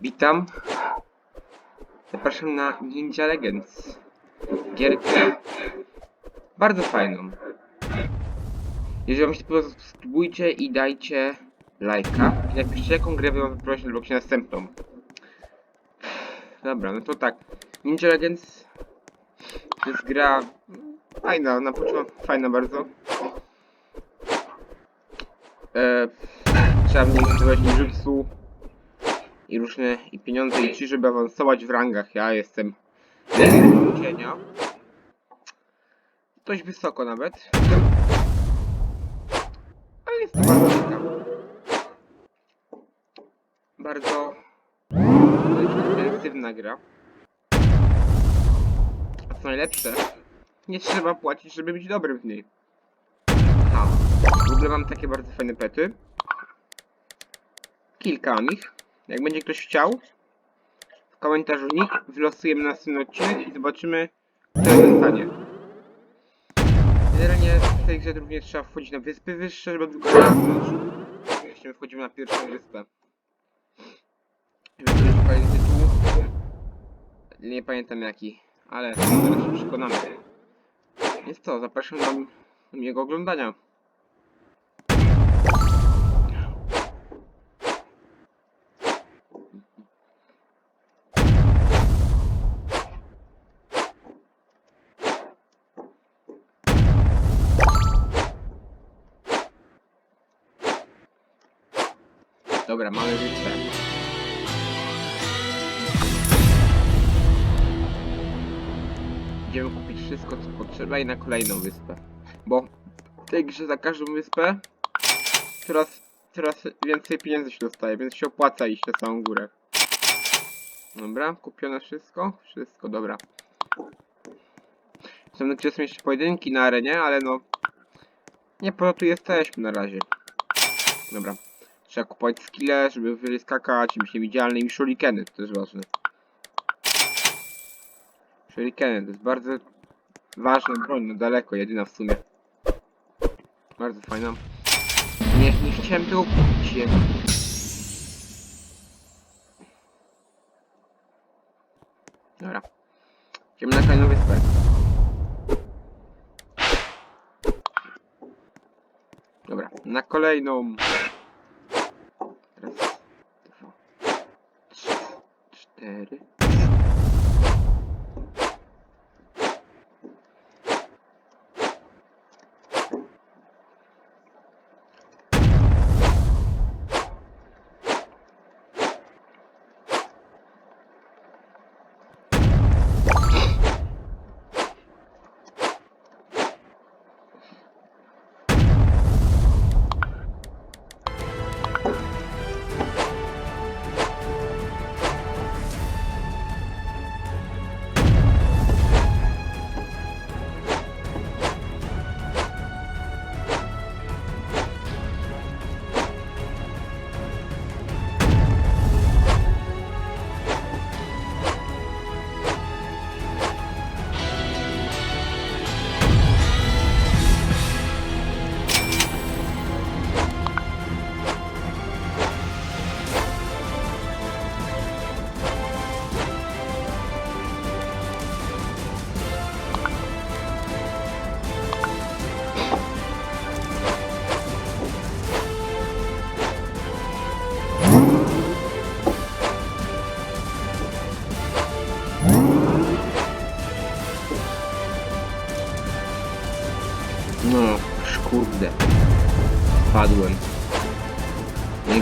Witam. Zapraszam na Ninja Legends. Gierkę bardzo fajną. Jeżeli wam się podoba, subskrybujcie i dajcie lajka. I napiszcie jaką grę wam wyprowadzić na Robloxie następną. Dobra, no to tak. Ninja Legends to jest gra fajna, na początku fajna bardzo. E, trzeba w niej używać ninjutsu i różne i pieniądze i ci, żeby awansować w rangach. Ja jestem cienia. Dość wysoko nawet. Ale jest to bardzo ciekawe. Bardzo intensywna gra. A co najlepsze, nie trzeba płacić, żeby być dobrym w niej. Aha. W ogóle mam takie bardzo fajne pety. Kilka mam ich. Jak będzie ktoś chciał, w komentarzu nick wylosujemy następny odcinek i zobaczymy, kto zostanie. Generalnie w tej grze również trzeba wchodzić na wyspy wyższe, żeby odblokować Jeśli wchodzimy na pierwszą wyspę. Nie pamiętam jaki, ale zaraz się przekonamy. Jest to, zapraszam do miłego oglądania. Dobra, mamy wyspę. Idziemy kupić wszystko co potrzeba i na kolejną wyspę. Bo w tej grze za każdą wyspę coraz, coraz więcej pieniędzy się dostaje, więc się opłaca iść na samą górę. Dobra, kupione wszystko? Wszystko, dobra. Są gdzie są jeszcze pojedynki na arenie, ale no... Nie po to tu jesteśmy na razie. Dobra. Trzeba kupować skille, żeby wyżej skakać, i być niewidzialny i shurikeny, to też ważne. Shurikeny, to jest bardzo ważna broń, no daleko, jedyna w sumie. Bardzo fajna. Nie, nie chciałem tego kupić jednak. Dobra. Idziemy na kolejną wyspę. Dobra, na kolejną.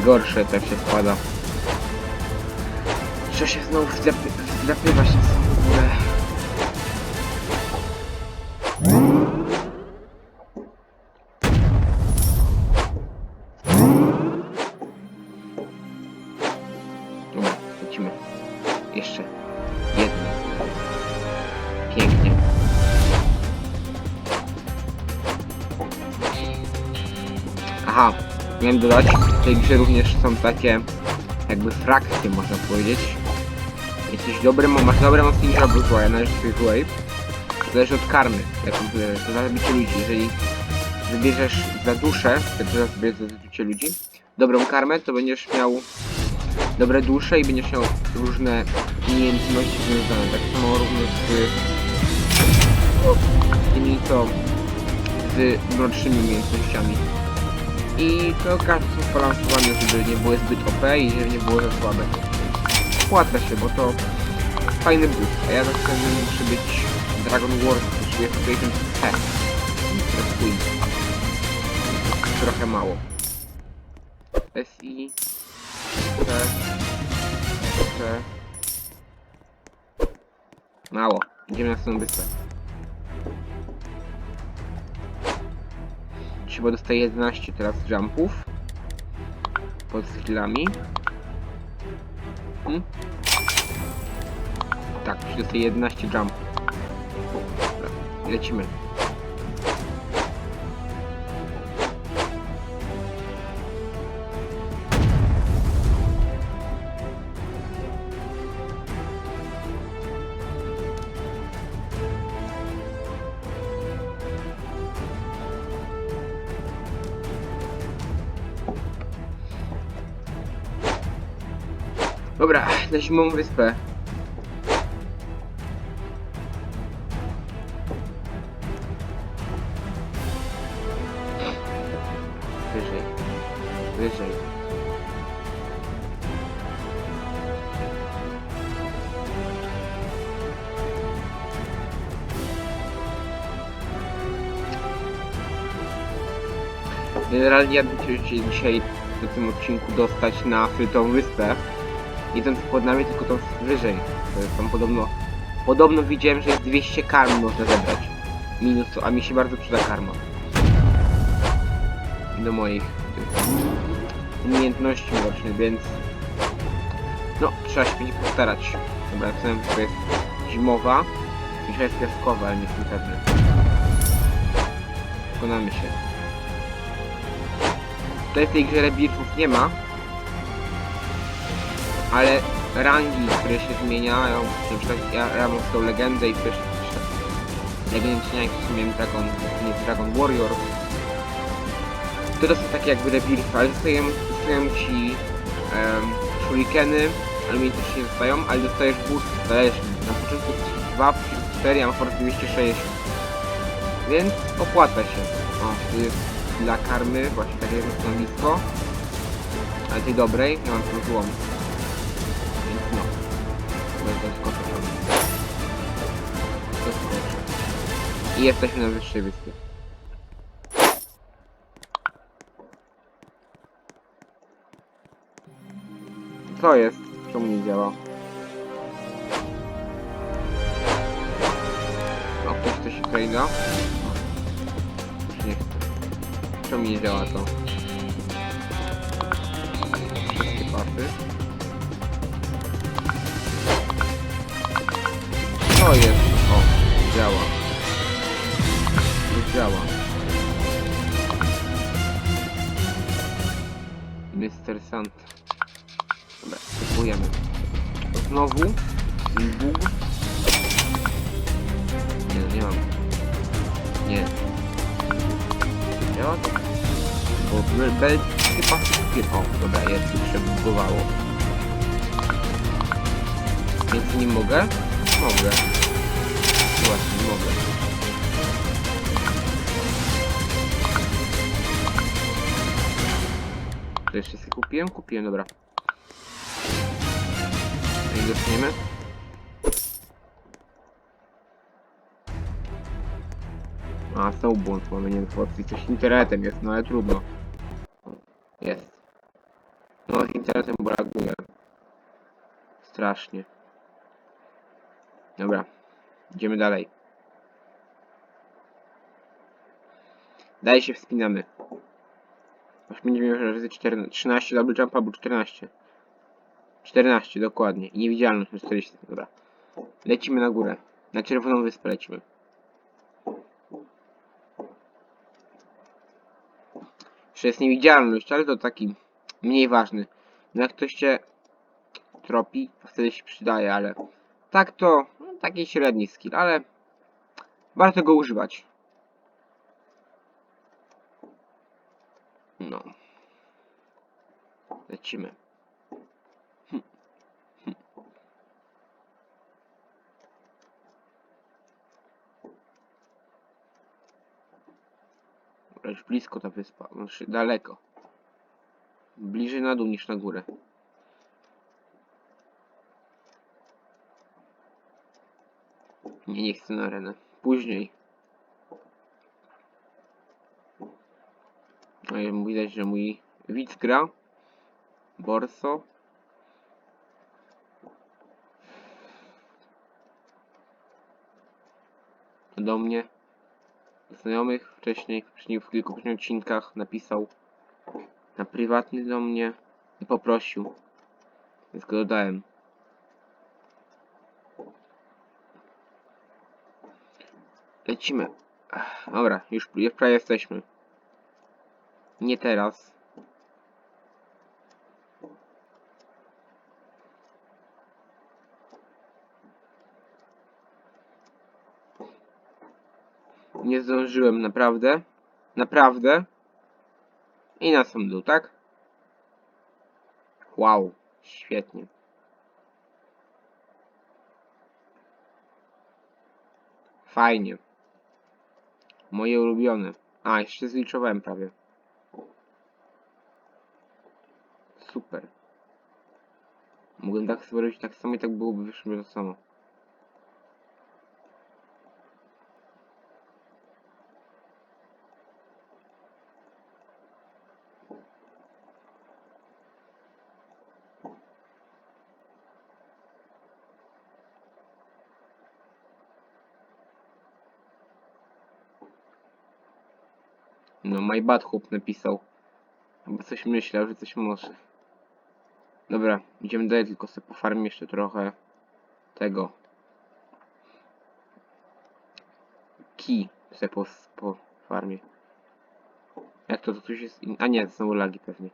Najgorsze tak się spada. Trzeba się znowu wlepy wlepywać na samą tej grze również są takie jakby frakcje można powiedzieć. Jesteś dobrym, masz dobre mocniejsze albo złe, należy sobie złej. Zależy od karmy, jaką to zabicie ludzi. Jeżeli wybierzesz za duszę, to sobie za zabicie ludzi, dobrą karmę, to będziesz miał dobre dusze i będziesz miał różne umiejętności związane. Tak samo również z tymi co z mrocznymi umiejętnościami. I to każdy są balansowane, żeby nie były zbyt OP i żeby nie było za słabe. Płacę się, bo to fajny boost, a ja zawsze muszę być Dragon Wars, czyli jest tutaj ten C. Trochę mało. SI C C Mało. Idziemy na stronę wyspę. Chyba dostaje 11 teraz jumpów. Pod skillami. Hmm? Tak, się dostaje 11 jumpów. Lecimy. Na zimową wyspę. Wyżej. Wyżej. Generalnie ja bym chciał dzisiaj w tym odcinku dostać na Frytą Wyspę. Idąc pod nami, tylko to wyżej. To tam podobno... Podobno widziałem, że jest 200 karm można zebrać. Minus, a mi się bardzo przyda karma. Do moich umiejętności mrocznych, więc... No, trzeba się będzie postarać. Dobra, co to jest zimowa. Dzisiaj jest piaskowa, ale nie jestem pewny. Przekonamy się. Tutaj w tej grze rebirthów nie ma, ale rangi, które się zmieniają, na przykład ja, ja mam tą legendę i też legendę jak w sumie Dragon, nie Dragon Warrior, to to są takie jakby rebirth, ale dostają, dostają ci um, shurikeny, ale mi też nie dostają, ale dostajesz boost, zależy, na początku 2, 4, a na początku 260, więc opłaca się. O, tu jest dla karmy, właśnie takie jest stanowisko, ale tej dobrej, ja mam tu złom. No. Będę skoczył. I jesteśmy na wyższej wyspie. Co jest? Czemu nie działa? O, ktoś coś tutaj da? Nie. Czemu nie działa to? Wszystkie pasy. Co jest? O, działa. Już działa. Mr. Sant. Dobra, kupujemy. Znowu. Bóg. Nie, nie mam. Nie. Działa to? Bo bel, chyba. O, dobra, jest, już się bugowało. Więc nie mogę? Mogę. Właśnie, nie mogę. To jeszcze sobie kupiłem? Kupiłem, dobra. I zaczniemy. A, znowu błąd mamy, nie wiem, co coś internetem jest, no ale trudno. Jest. No, z internetem brakuje. Strasznie. Dobra, idziemy dalej. Dalej się wspinamy. Aż będziemy razy 14, 13 double jump albo 14. 14 dokładnie. I niewidzialność na 40. Dobra. Lecimy na górę. Na czerwoną wyspę lecimy. Jeszcze jest niewidzialność, ale to taki mniej ważny. No jak ktoś cię tropi, to wtedy się przydaje, ale tak to taki średni skill, ale warto go używać. No. Lecimy. Lecz blisko ta wyspa, znaczy daleko. Bliżej na dół niż na górę. Nie, nie chcę na arenę. Później. Widać, że mój widz gra. Borso. Do mnie. Znajomych wcześniej, w kilku odcinkach napisał na prywatny do mnie i poprosił. Więc go dodałem. Lecimy. Dobra, już, już prawie jesteśmy. Nie teraz. Nie zdążyłem, naprawdę. Naprawdę. I na sam dół, tak? Wow, świetnie. Fajnie. Moje ulubione. A, jeszcze zliczowałem prawie. Super. Mógłbym tak sobie robić tak samo i tak byłoby wyszło to samo. No, my bad chłop napisał. Bo coś myślał, że coś może. Dobra, idziemy dalej, tylko sobie pofarmię jeszcze trochę tego. Ki sobie po, po farmie. Jak to, to coś jest in... A nie, znowu lagi pewnie.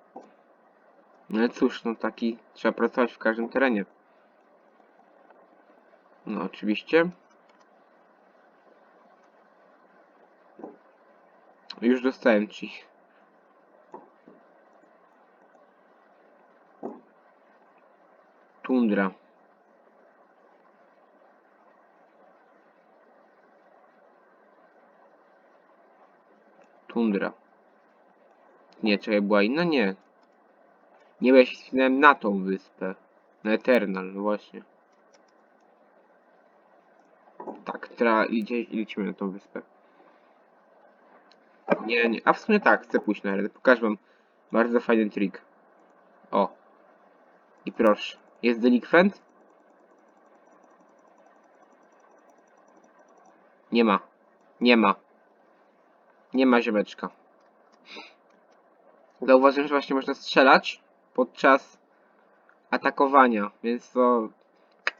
No cóż, no taki, trzeba pracować w każdym terenie. No oczywiście. Już dostałem ci. Tundra. Tundra. Nie, czekaj, była inna? Nie. Nie, bo ja się na tą wyspę. Na Eternal, no właśnie. Tak, teraz idzie, lecimy na tą wyspę. Nie, nie. A w sumie tak, chcę pójść na arenę. Pokażę wam bardzo fajny trik. O. I proszę. Jest delikwent? Nie ma. Nie ma. Nie ma ziomeczka. Zauważyłem, że właśnie można strzelać podczas atakowania, więc to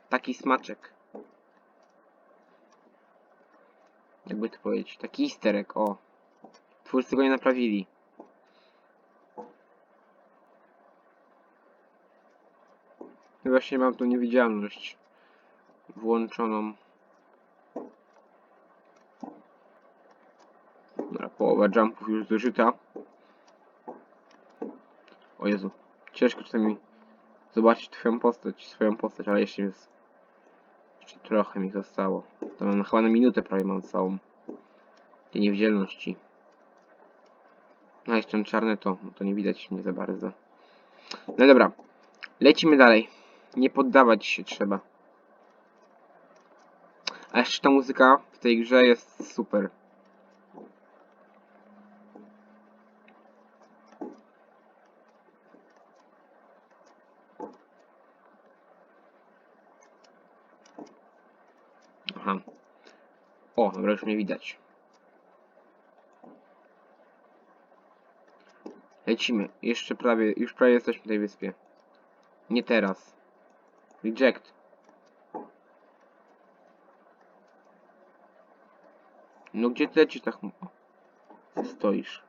taki smaczek. Jakby to powiedzieć, taki easter egg, o. Twórcy go nie naprawili. Właśnie mam tu niewidzialność włączoną. Dobra, połowa jumpów już zużyta. O Jezu, ciężko czasami zobaczyć twoją postać, swoją postać, ale jeszcze jest... Jeszcze trochę mi zostało. To mam chyba na minutę prawie mam całą. Tej niewidzialności. No jeszcze ten czarny to, to nie widać mnie za bardzo. No dobra, lecimy dalej. Nie poddawać się trzeba. A jeszcze ta muzyka w tej grze jest super. Aha. O, dobra, już mnie widać. Lecimy. Jeszcze prawie, już prawie jesteśmy na tej wyspie. Nie teraz. Reject. No gdzie ty lecisz tak... Stoisz.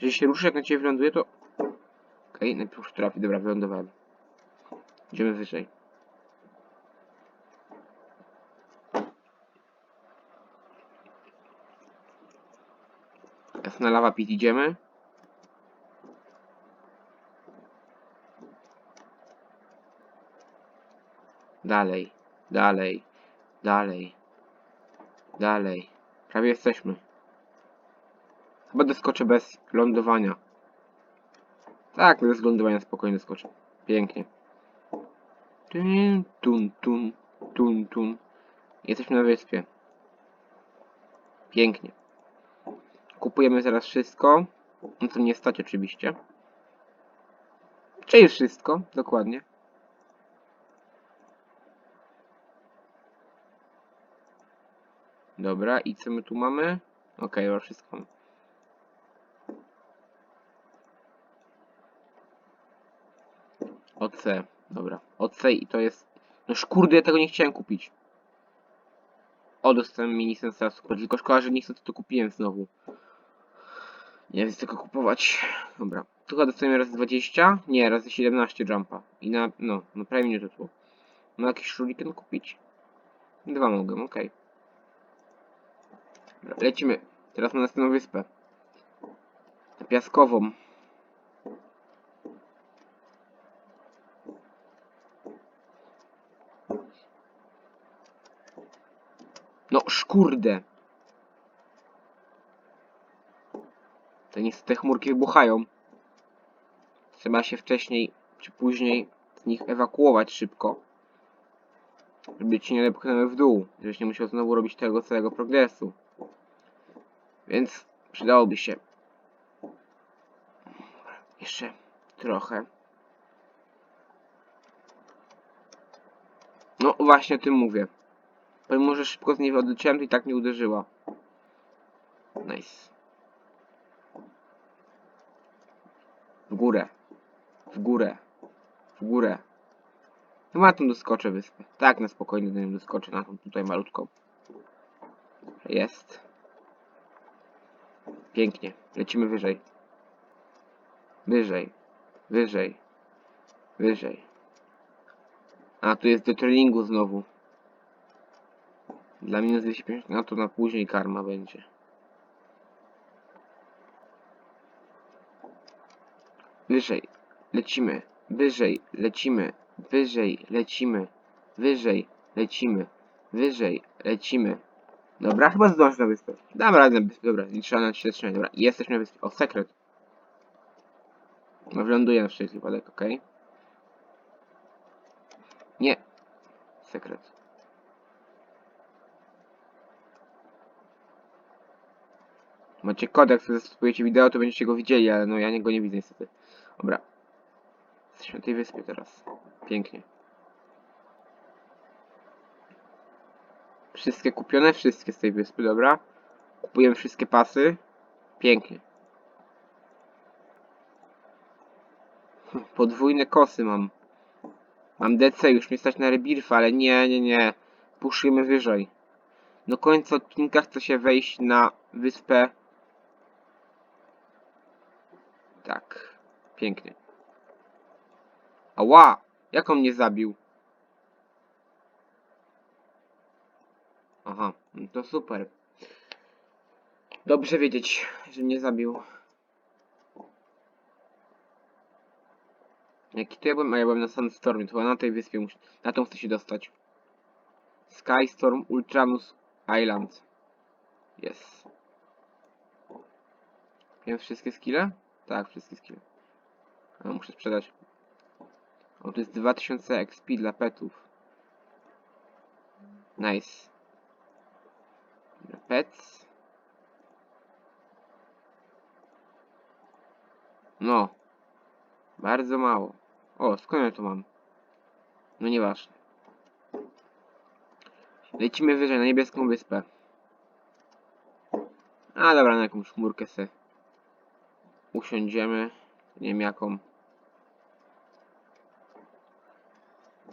Jeżeli się ruszy, jak na ciebie wyląduje, to... Okej, okay, najpierw trafi. Dobra, wylądowałem. Idziemy wyżej. Jasna lawa pit idziemy. Dalej, dalej, dalej, dalej. Prawie jesteśmy. Chyba doskoczę bez lądowania. Tak, bez lądowania spokojnie doskoczę. Pięknie. Tun, tun, tun, tun, tun. Jesteśmy na wyspie. Pięknie. Kupujemy zaraz wszystko. No to nie stać oczywiście. Czyli wszystko, dokładnie. Dobra, i co my tu mamy? Okej, okay, wszystko. OC, dobra. OC i to jest... No kurde, ja tego nie chciałem kupić. O, dostałem mini sensa super, tylko szkoda, że nie chcę to kupiłem znowu. Nie wiem, tego kupować. Dobra. Chyba dostajemy raz 20? Nie, raz 17 jumpa. I na, no, no prawie minutę tu. Mam jakiś shuriken kupić? Dwa mogę, okej. Dobra, lecimy. Teraz na następną wyspę. Piaskową. No, szkurde. To niestety te chmurki wybuchają. Trzeba się wcześniej czy później z nich ewakuować szybko. Żeby ci nie pchnęły w dół. Żebyś nie musiał znowu robić tego całego progresu. Więc przydałoby się. Jeszcze trochę. No właśnie o tym mówię. Pomimo, że szybko z niej odleciałem, to i tak nie uderzyła. Nice. W górę. W górę. W górę. Chyba na tą doskoczę wyspę. Tak, na spokojnie do niej doskoczę, na tą tutaj malutką. Jest. Pięknie. Lecimy wyżej. Wyżej. Wyżej. Wyżej. A, tu jest do treningu znowu. Dla minus 250, no to na później karma będzie. Wyżej, lecimy, wyżej, lecimy, wyżej, lecimy, wyżej, lecimy, wyżej, lecimy. Dobra, chyba zdążę na wyspę. Dam radę na wyspę, dobra, trzeba na się zatrzymać, dobra, jesteśmy na wyspie. O, sekret. No, wyląduję na wszelki wypadek, okej. Nie. Sekret. Macie kod, jak zasubskrybujecie wideo, to będziecie go widzieli, ale no ja go nie widzę niestety. Dobra. Jesteśmy na tej wyspie teraz. Pięknie. Wszystkie kupione, wszystkie z tej wyspy, dobra. Kupujemy wszystkie pasy. Pięknie. Podwójne kosy mam. Mam DC, już mnie stać na rebirfa, ale nie, nie, nie. Puszujemy wyżej. Do końca odcinka chcę się wejść na wyspę tak. Pięknie. Ała! Jak on mnie zabił? Aha, no to super. Dobrze wiedzieć, że mnie zabił. Jaki to ja byłem? A ja byłem na Sandstormie, to chyba na tej wyspie muszę... Na tą chcę się dostać. Skystorm Ultramus Island. Jest. Wiem wszystkie skille? Tak, wszystkie skille. A muszę sprzedać. O, to jest 2000 XP dla petów. Nice. Pets. No. Bardzo mało. O, skąd ja to mam? No nieważne. Lecimy wyżej na niebieską wyspę. A dobra, na jakąś chmurkę se usiądziemy. Nie wiem jaką.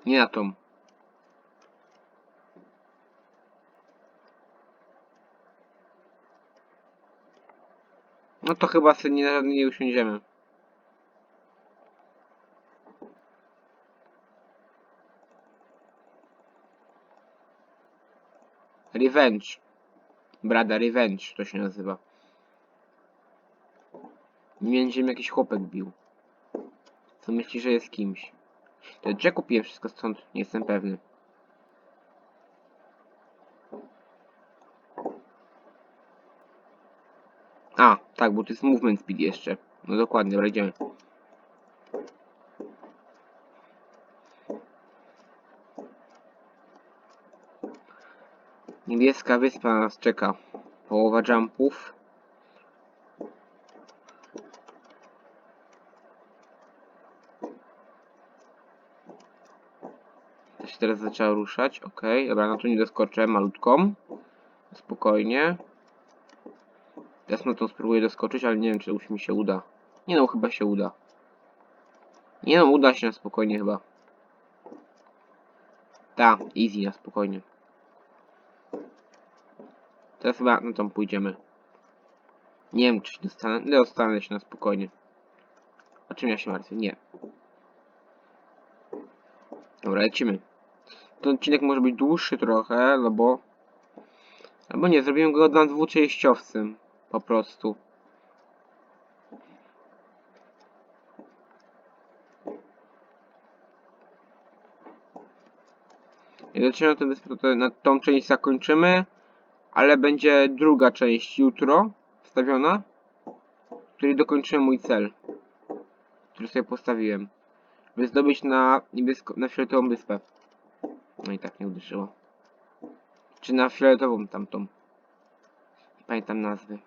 Nie na tą. No to chyba sobie nie, żadnej nie usiądziemy. Revenge. Brada Revenge to się nazywa. Między jakiś chłopek bił. Co myśli, że jest kimś. To gdzie kupiłem wszystko stąd? Nie jestem pewny. A, Tak, bo to jest movement speed jeszcze. No dokładnie, dobra, idziemy. Niebieska wyspa na nas czeka. Połowa jumpów. To się teraz zaczęła ruszać. Ok, dobra, no to nie doskoczę malutką. Spokojnie. Teraz na to spróbuję doskoczyć, ale nie wiem, czy już mi się uda. Nie no, chyba się uda. Nie no, uda się na spokojnie chyba. Ta, easy na spokojnie. Teraz chyba na tą pójdziemy. Nie wiem, czy dostanę. Nie dostanę się na spokojnie. O czym ja się martwię? Nie. Dobra, lecimy. Ten odcinek może być dłuższy trochę, no bo... Albo nie, zrobiłem go na dwuczęściowcem. Po prostu. I wyspę, to na tą część zakończymy, ale będzie druga część jutro wstawiona, w której dokończymy mój cel, który sobie postawiłem. By zdobyć na na fioletową wyspę. No i tak nie uderzyło. Czy na fioletową tamtą. Nie pamiętam nazwy.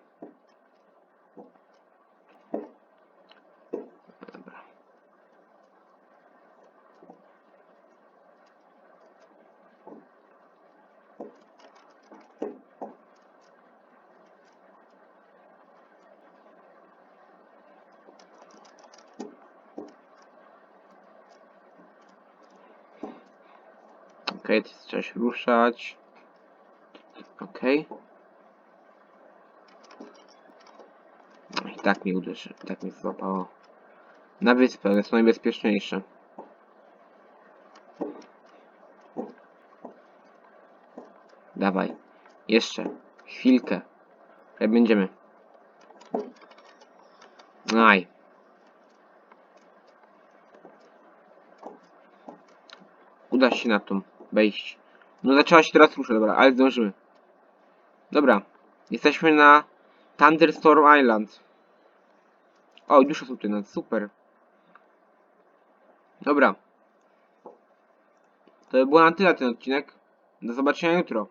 Dobra. Okej, okay, trzeba się ruszać. Okej. No I tak mi uderzy, tak mi złapało. Na wyspę, one są najbezpieczniejsze. Dawaj. Jeszcze. Chwilkę. Jak będziemy. Aj. Uda się na tą wejść. No zaczęła się teraz ruszać, dobra, ale zdążymy. Dobra. Jesteśmy na Thunderstorm Island. O, dużo są tutaj nad, super. Dobra. To by było na tyle ten odcinek. Do zobaczenia jutro.